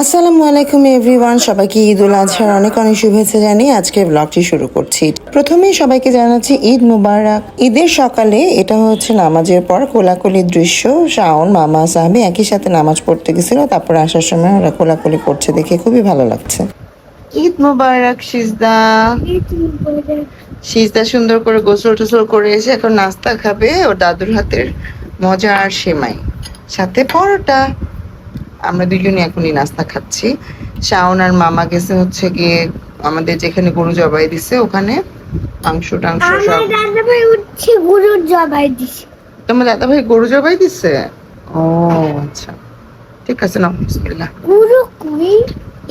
আসসালামু আলাইকুম এভরিওয়ান, সবাইকে ঈদ উল আজহার অনেক অনেক শুভেচ্ছা জানিয়ে আজকে ব্লগটি শুরু করছি। প্রথমেই সবাইকে জানাচ্ছি ঈদ মুবারক। ঈদের সকালে এটা হচ্ছে নামাজের পর কোলাকুলির দৃশ্য। শাওন, মামা, সাহাবি একই সাথে নামাজ পড়তে গেছিল, তারপর আসার সময় ওরা কোলাকুলি করছে দেখে খুবই ভালো লাগছে। ঈদ মুবারক, সিজদা। সিজদা সুন্দর করে গোসল টোসল করে এসে এখন নাস্তা খাবে ওর দাদুর হাতের। মজা আর সেমাই। সাথে পরোটা। আমরা দুজনে এখনই নাস্তা খাচ্ছি। শাওন আর মামা গেছে হচ্ছে গিয়ে আমাদের যেখানে গরু জবাই দিছে ওখানে মাংস টাংস আমার সব। দাদা ভাই উঠছে গরুর জবাই দিছে। তোমার দাদা ভাই গরু জবাই দিছে? ও আচ্ছা। ঠিক আছে না বিসমিল্লাহ। গরু কই?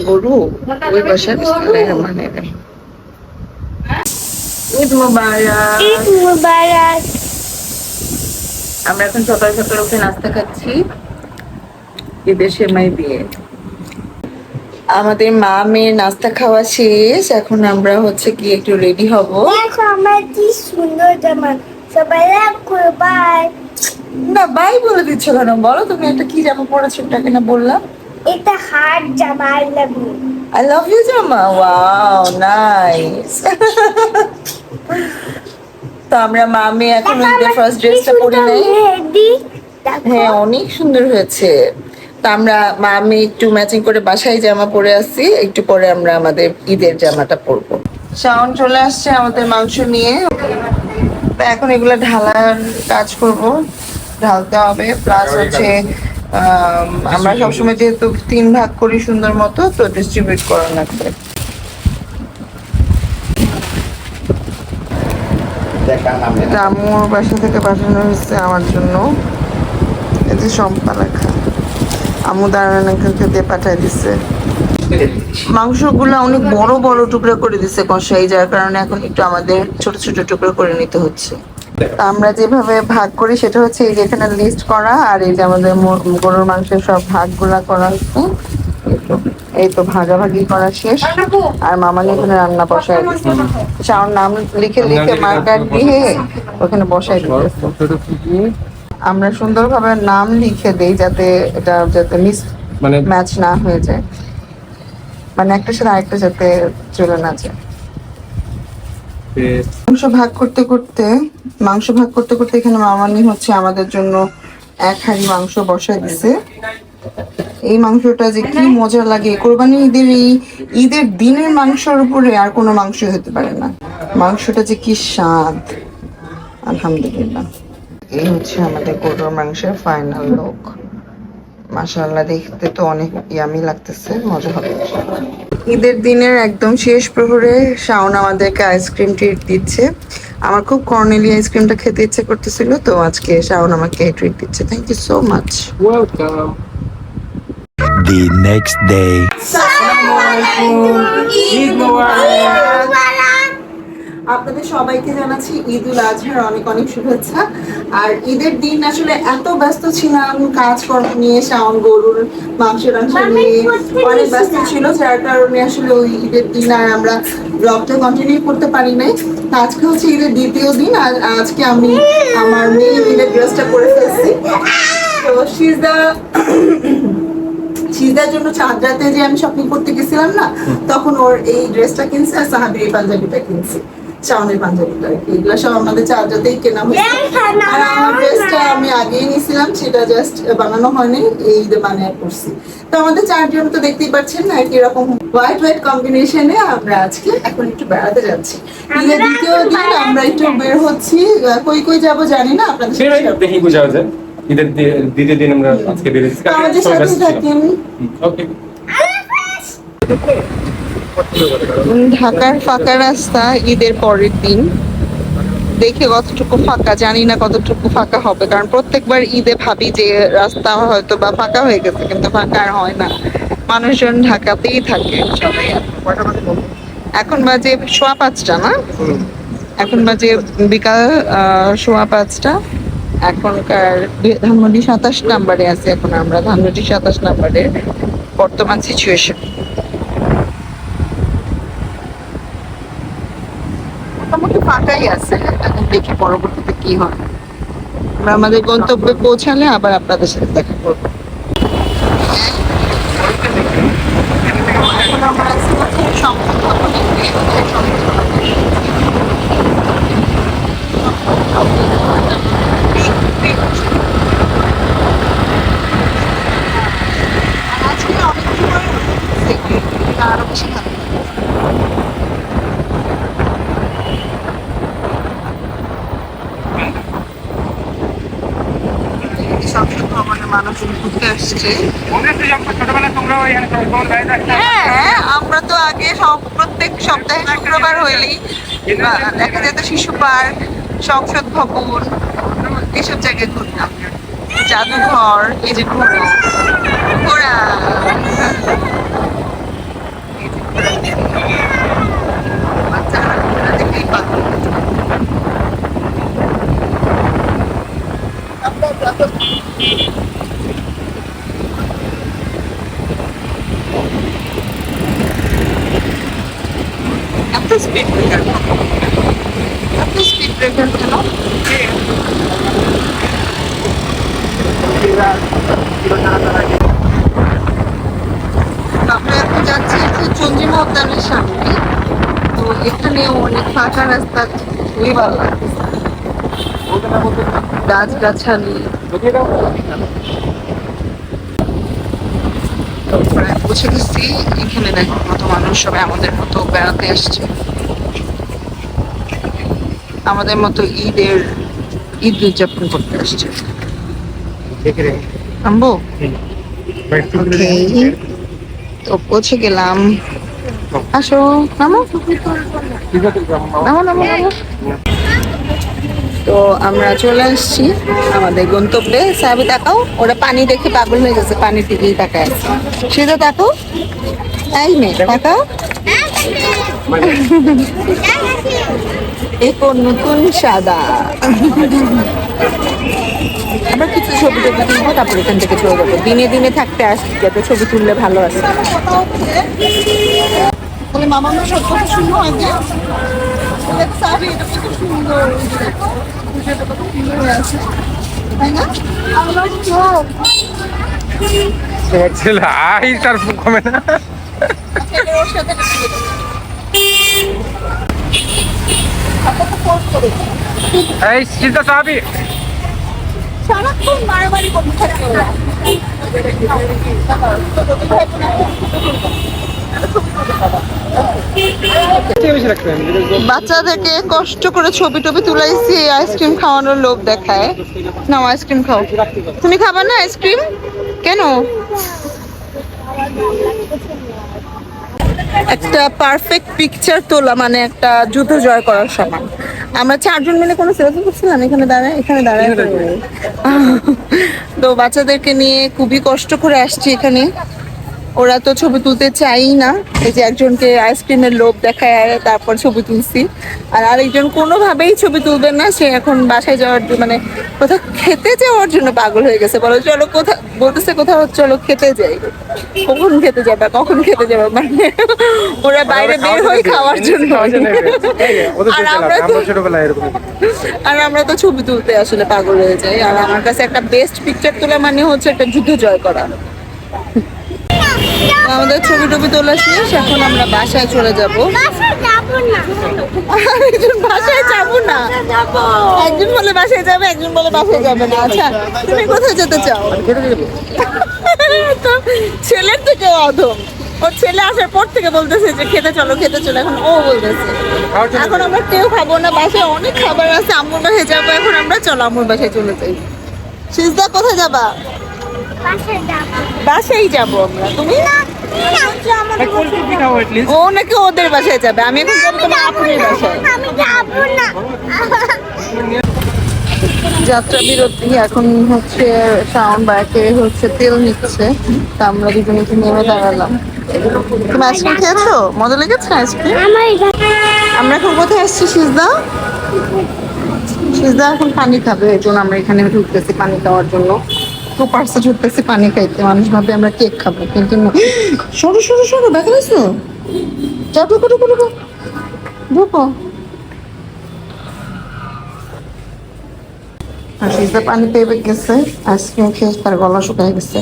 গরু? ওই বাসায় বিসমিল্লাহির রহমানির রহিম ঈদ মুবারক। ঈদ মুবারক। আমরা এখন সকাল সকাল উঠে নাস্তা খাচ্ছি। ঈদের সেমাই দিয়ে আমাদের মা মেয়ের নাস্তা খাওয়া শেষ। এখন আমরা হচ্ছে কি একটু রেডি হব। আমার কি সুন্দর জামা। সবাই বাই না বাই বলে দিচ্ছ কেন? বলো তুমি একটা কি জামা পরেছো ওটাকে না বললাম এটা হার্ড জামা I love you I love you জামা? ওয়াও নাইস তো আমরা মা মেয়ে এখন ঈদের ফার্স্ট ড্রেসটা পরে নেই। হ্যাঁ অনেক সুন্দর হয়েছে। তো আমরা মা আমি একটু ম্যাচিং করে বাসায় জামা পরে আসছি একটু পরে আমরা আমাদের ঈদের জামাটা পরবো। শাওন চলে আসছে আমাদের মাংস নিয়ে। তো এখন এগুলো ঢালার কাজ করব ঢালতে হবে। প্লাস হচ্ছে আমরা সবসময় যেহেতু তিন ভাগ করি সুন্দর মতো তো ডিস্ট্রিবিউট করা লাগবে। এটা আম্মুর বাসা থেকে পাঠানো হয়েছে আমার জন্য। এতে সম্পা লেখা। আম্মু আঙ্কেলকে দিয়ে পাঠাই দিছে। মাংসগুলো অনেক বড় বড় টুকরা করে দিছে কষাই, যার কারণে এখন একটু আমাদের ছোট ছোট টুকরো করে নিতে হচ্ছে। আমরা যেভাবে ভাগ করি, সেটা হচ্ছে এই যে এখানে লিস্ট করা, আর এই যে আমাদের গরুর মাংসের সব ভাগগুলা করা হচ্ছে। এই তো- ভাগাভাগি করা শেষ। আর মামানি এখানে রান্না বসায় চাওর নাম লিখে লিখে মার্কার দিয়ে ওখানে দিতেছে আমরা সুন্দরভাবে নাম লিখে দেই যাতে এটা যাতে মিস মানে ম্যাচ না হয়ে যায়। মানে একটার সাথে আরেকটা যাতে চলে না যায়। মাংস ভাগ করতে করতে মাংস ভাগ করতে করতে এখানে মামানি হচ্ছে আমাদের জন্য এক হাঁড়ি মাংস বসায় দিছে। এই মাংসটা যে কি মজা লাগে। কোরবানি ঈদের এই ঈদের দিনের মাংসের উপরে আর কোনো মাংস হতে পারে না। মাংসটা যে কি স্বাদ। আলহামদুলিল্লাহ। এই হচ্ছে আমাদের গরুর মাংসের ফাইনাল লুক মাশাআল্লাহ, দেখতে তো অনেক ইয়ামি লাগতেছে, মজা হবে ঈদের দিনের একদম শেষ প্রহরে শাওন আমাদেরকে আইসক্রিম ট্রিট দিচ্ছে। আমার খুব কর্নেলি আইসক্রিমটা খেতে ইচ্ছে করতেছিল, তো আজকে শাওন আমাকে ট্রিট দিচ্ছে। Thank you so much welcome the next day. আপনাদের সবাইকে জানাচ্ছি ঈদ উল আজহার অনেক অনেক শুভেচ্ছা। আর ঈদের দিন আসলে এত ব্যস্ত ছিলাম কাজকর্ম নিয়ে শাওন গরুর মাংস টাংস নিয়ে অনেক ব্যস্ত ছিল যার কারণে আসলে ওই ঈদের দিন আর আমরা ব্লগটা কন্টিনিউ করতে পারি নাই। তো আজকে হচ্ছে ঈদের দ্বিতীয় দিন আর আজকে আমি আমার মেয়ে ঈদের ড্রেসটা পরে ফেলছি। তো সিজদা সিজার জন্য চাঁদ রাতে যে আমি শপিং করতে গেছিলাম না তখন ওর এই ড্রেসটা কিনছে আর সাহাবির এই পাঞ্জাবিটা কিনছি শাওনের পাঞ্জাবিটা আর কি। এগুলো সব আমাদের চাঁদ রাতেই কেনা হয়েছে। আর আমার ড্রেসটা আমি আগেই নিয়েছিলাম সেটা জাস্ট বানানো হয়নি এই বানিয়ে করছি। তো আমাদের চারজন তো দেখতেই পাচ্ছেন না একই রকম হোয়াইট হোয়াইট কম্বিনেশনে আমরা আজকে এখন একটু বেড়াতে যাচ্ছি। ঈদের দ্বিতীয় দিন আমরা একটু বের হচ্ছি কই কই যাব জানি না আপনাদের। দেখি বোঝা যায়। ঈদের দ্বিতীয় দিন আমরা আজকে বেরিয়েছি ওকে ঢাকার ফাঁকা রাস্তা ঈদের পরের দিন। দেখে কতটুকু ফাঁকা জানি না কতটুকু ফাঁকা হবে কারণ প্রত্যেকবার ঈদে ভাবি যে রাস্তা হয়তো বা ফাঁকা হয়ে গেছে কিন্তু ফাঁকা আর হয় না। মানুষজন ঢাকাতেই থাকে সবাই। এখন বাজে সোয়া পাঁচটা না? এখন বাজে বিকাল আহ, সোয়া পাঁচটা। এখনকার ধানমন্ডি সাতাশ নাম্বারে আছে, এখন আমরা ধানমন্ডি সাতাশ নাম্বারে বর্তমান সিচুয়েশন মোটামুটি ফাঁকাই আছে, এখন দেখি পরবর্তীতে কি হয়। আমাদের গন্তব্যে পৌঁছালে আবার আপনাদের সাথে দেখা করব এখন আমরা আছি হচ্ছে সংসদ ভবনে। আর আজকে অনেক সময় হয়েছে, আরও বেশি ভালো লাগে। সংসদ ভবনে মানুষজন ঘুরতে আসছে ছোটবেলা তোমরাও এখানে হ্যাঁ আমরা তো আগে সব প্রত্যেক সপ্তাহে শুক্রবার হইলেই দেখা যেত শিশু পার্ক, সংসদ ভবন, এসব জায়গায় ঘুরতাম। জাদুঘর, এই যে ঘোড়া ঘোড়া। বাচ্চারা ঘোড়া দেখলেই পাগল। এত স্পিড ব্রেকার এত স্পিড ব্রেকার কেন? আমরা এখন যাচ্ছি চন্দ্রিমা উদ্যানের সামনে। তো এখানে অনেক ফাঁকা রাস্তা খুবই ভালো লাগছে। গাছ গাছালি প্রায় পৌঁছে গেছি এখানে দেখো কত মানুষ সবাই আমাদের মতো বেড়াতে আসছে আমাদের মতো ঈদের ঈদ উদযাপন করতে আসছে আম্বু? তো পৌঁছে গেলাম। আসো নামো। নামো। নামো নামো তো আমরা চলে আসছি আমাদের গন্তব্যে। সাবি তাকাও ওরা পানি দেখে পাগল হয়ে গেছে, পানির দিকেই তাকায় সেটা তাকাও তাই মেয়ে তাকাও এই কোন নতুন সাদা? আমরা কিছু ছবি টবি তুলবো, তারপর এখান থেকে চলে যাব। দিনে দিনে থাকতে আসছি, যাতে ছবি তুললে ভালো আছে। মামা সব কথা শুনব আগে? সাবি এটা কত সুন্দর এটা কত সুন্দর। আছে তাই না? তোমার ছেলে আই তার কমে না। এই চিন্তা চাবি সারাক্ষণ মারামারি করতে থাকে। ওরা। বেশি রাখতে বাচ্চাদেরকে কষ্ট করে ছবি টবি তুলাইছি আইসক্রিম খাওয়ানোর লোভ দেখায়। নাও আইসক্রিম খাও। তুমি খাবার না আইসক্রিম কেন? একটা পারফেক্ট পিকচার তোলা মানে একটা যুদ্ধ জয় করার সমান। আমরা চারজন মিলে কোনো সেলফি করছিলাম, এখানে দাঁড়ায় এখানে দাঁড়ায়। তো বাচ্চাদেরকে নিয়ে খুবই কষ্ট করে আসছি এখানে। ওরা তো ছবি তুলতে চাই না। এই যে একজনকে আইসক্রিমের লোভ দেখায় তারপর ছবি তুলছি। আর আরেকজন কোনোভাবেই ছবি তুলবেন না সে এখন বাসায় যাওয়ার জন্য মানে কোথাও খেতে যাওয়ার জন্য পাগল হয়ে গেছে। বলো চলো কোথাও বলতেছে কোথাও চলো খেতে যাই। কখন খেতে যাবে কখন খেতে যাবে? মানে ওরা বাইরে বের হয়ে খাওয়ার জন্য। আর আমরা তো আর আমরা তো ছবি তুলতে আসলে পাগল হয়ে যাই। আর আমার কাছে একটা বেস্ট পিকচার তোলা মানে হচ্ছে একটা যুদ্ধ জয় করা। আমাদের ছবি টবি তোলা শেষ এখন আমরা বাসায় চলে যাব। একজন বাসায় যাব না। একজন বলে বাসায় যাবে একজন বলে বাসায় যাবে না। আচ্ছা তুমি কোথায় যেতে চাও? ছেলের থেকে অধম ওর ছেলে আসার পর থেকে বলতেছে যে খেতে চলো খেতে চলো। এখন ও বলতেছে এখন আমরা কেউ খাব না বাসায় অনেক খাবার আছে আম্মুর বাসায় যাব এখন আমরা চলো আম্মুর বাসায় চলে যাই। সিজদা কোথায় যাব? বাসায় যাব। আমরা। তুমি? ও নাকি ওদের বাসায় যাবে। আমি এখন যাব তোমার আপুর বাসায়। আমি যাব না। যাত্রা বিরতি এখন হচ্ছে শাওন বাইকে হচ্ছে তেল নিচ্ছে। তা আমরা দুজনে একটু নেমে দাঁড়ালাম। তুমি আইসক্রিম খেয়েছো? মজা লেগেছে আইসক্রিম? আমরা এখন কোথায় আসছি সিজদা? সিজদা এখন পানি খাবে এই জন্য আমরা এখানে ঢুকতেছি পানি খাওয়ার জন্য। ঢুকতেছি পানি খাইতে। মানুষ ভাবে আমরা কেক খাব কিন্তু না। সরো সরো সরো দেখা গেছো ঢুকো ঢুকো ঢুকো। ঢুকো। পানি পেয়ে গেছে আইসক্রিম খেয়ে তার গলা শুকায় গেছে।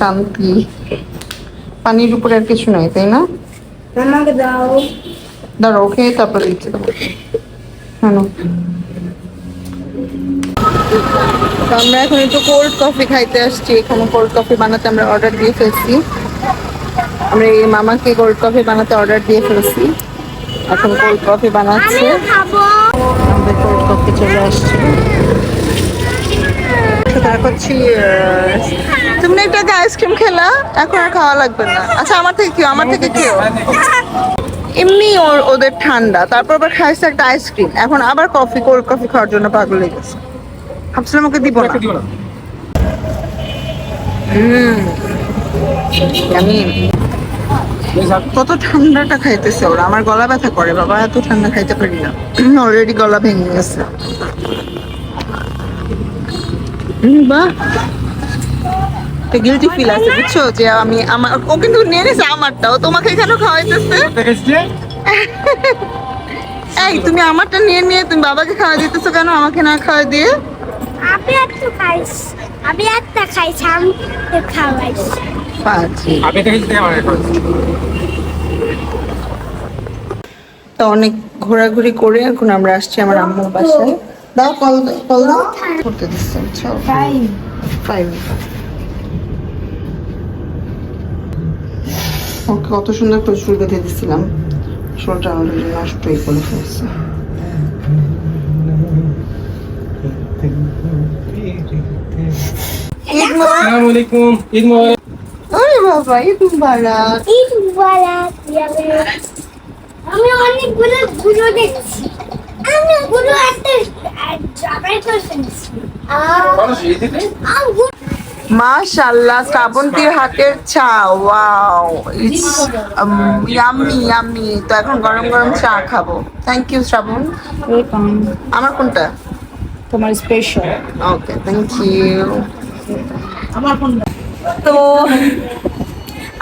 শান্তি। পানির উপরে আর কিছু নাই তাই না? দাও। দাঁড়াও খেয়ে তারপরে দিচ্ছি তোমাকে। নাও। তো আমরা এখন একটু কোল্ড কফি খাইতে আসছি। এখানে কোল্ড কফি বানাতে আমরা অর্ডার দিয়ে ফেলছি। আমরা এই মামাকে কোল্ড কফি বানাতে অর্ডার দিয়ে ফেলছি। এখন কোল্ড কফি বানাচ্ছে। আমাদের কোল্ড কফি চলে আসছে। cheers। তুমি একটু আইসক্রিম খেলা এখন আর খাওয়া লাগবে না। আচ্ছা আমার থেকে কেউ আমার থেকে কেউ? এমনি ওর ওদের ঠান্ডা। তারপর আবার খাইছে একটা আইসক্রিম। এখন আবার কফি কোল্ড কফি খাওয়ার জন্য পাগল হয়ে গেছে। ভাবছিলাম ওকে দিব না। দিও আমি কত ঠান্ডাটা খাইতেছে ওরা। আমার গলা ব্যথা করে। বাবা এত ঠান্ডা খাইতে পারি না। অলরেডি গলা ভেঙে গেছে। হুম, বাহ গিলটি ফিল আছে বুঝছ? যে আমি আমার ও কিন্তু নিয়ে নিছে আমারটা ও তোমাকে কেন খাওয়াইতেছে। এই তুমি আমারটা নিয়ে নিয়ে তুমি বাবাকে খাওয়া দিতেছো কেন? আমাকে না খাওয়া দিয়ে? আমি একটু খাইস। আমি একটা খাইছি আমি আমি তো অনেক ঘোরাঘুরি করে এখন আমরা আসছি আমার আম্মুর বাসায়। দাও কল কল দাও। করতে দিচ্ছে বুঝছ? ফাইভ ওকে কত সুন্দর করে চুল বেঁধে দিচ্ছিলাম চুলটা অলরেডি নষ্টই করে ফেলছে আরে বাবা ঈদ মুবারক। ঈদ মুবারক আমি অনেকগুলো গুলো দেখছি। আমি গুলো একটা জবাই করে ফেলছি আর গুলো মাশাআল্লাহ শ্রাবন্তীর হাতের চা ওয়াও ইটস ইয়াম্মি ইয়াম্মি তো এখন গরম গরম চা খাব। Thank you Shrabon. আমার কোনটা? তোমার স্পেশাল ওকে থ্যাংক ইউ আমার তো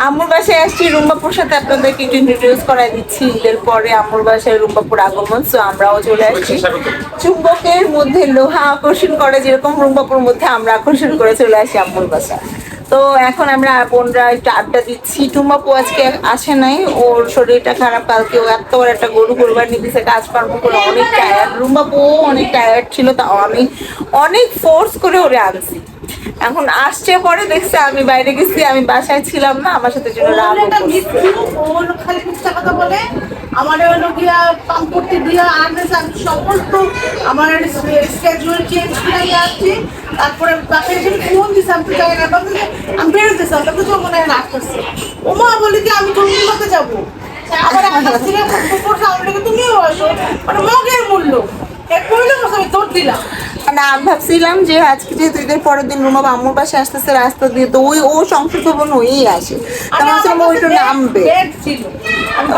আম্মুর বাসায় আসছি রুম্বাপুর সাথে আপনাদেরকে একটু ইন্ট্রোডিউস করাই দিচ্ছি। ঈদের পরে আম্মুর বাসায় রুম্বাপুর আগমন সো আমরাও চলে আসছি। চুম্বকের মধ্যে লোহা আকর্ষণ করে যেরকম রুম্বাপুর মধ্যে আমরা আকর্ষণ করে চলে আসি আম্মুর বাসা তো এখন আমরা বোনরা একটু আড্ডা দিচ্ছি। টুম্বাপু আজকে আসে নাই ওর শরীরটা খারাপ কালকে ও এত বড় একটা গরু কোরবানি দিতেছে কাজকর্ম করে অনেক টায়ার্ড রুম্বাপু অনেক টায়ার্ড ছিল তাও আমি অনেক ফোর্স করে ওরে আনছি। এখন আসছে পরে দেখছে আমি বাইরে গেছি আমি বাসায় ছিলাম না আমার সাথে জন্য রাগ খালি মিথ্যা কথা বলে আমার হলো গিয়া দিয়া আমি সমস্ত আমার স্কেজুয়াল চেঞ্জ করে আসছি তারপরে বাসায় এসে ফোন দিছে আমি তো আমি বেরোতেছিলাম তারপরে তো মনে হয় আসতেছে ওমা বলি কি আমি মতো যাব? আবার একটা ছেলে করছে আমি তুমিও আসো। মানে মগের মূল্য। এক পড়লে আমি তোর দিলাম। না আমি ভাবছিলাম যে আজকে যেহেতু ঈদের পরের দিন রুমা আম্মুর পাশে আসতেছে রাস্তা দিয়ে তো ওই ও সংসদ ভবন ওই আসে। তো আমি ভাবছিলাম ও নামবে।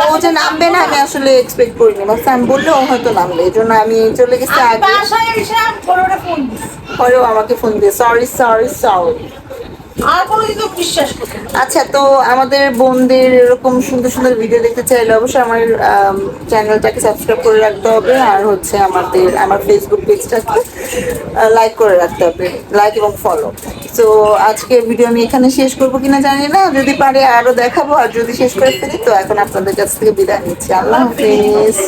ও যে নামবে না আমি আসলে এক্সপেক্ট করিনি। ভাবছি আমি বললে ও হয়তো নামবে। এই জন্য আমি চলে গেছি আগে। পরেও আমাকে ফোন দিয়ে সরি সরি সরি আর বিশ্বাস করতে আচ্ছা তো আমাদের বোনদের এরকম সুন্দর সুন্দর ভিডিও দেখতে চাইলে অবশ্যই আমার চ্যানেলটাকে সাবস্ক্রাইব করে রাখতে হবে আর হচ্ছে আমাদের, আমার ফেসবুক পেজটাকে লাইক করে রাখতে হবে লাইক এবং ফলো তো আজকে ভিডিও আমি এখানে শেষ করব কিনা জানি না, যদি পারে আরও দেখাবো, আর যদি শেষ করে ফেলি, তো এখন আপনাদের কাছ থেকে বিদায় নিচ্ছি। আল্লাহ হাফিজ।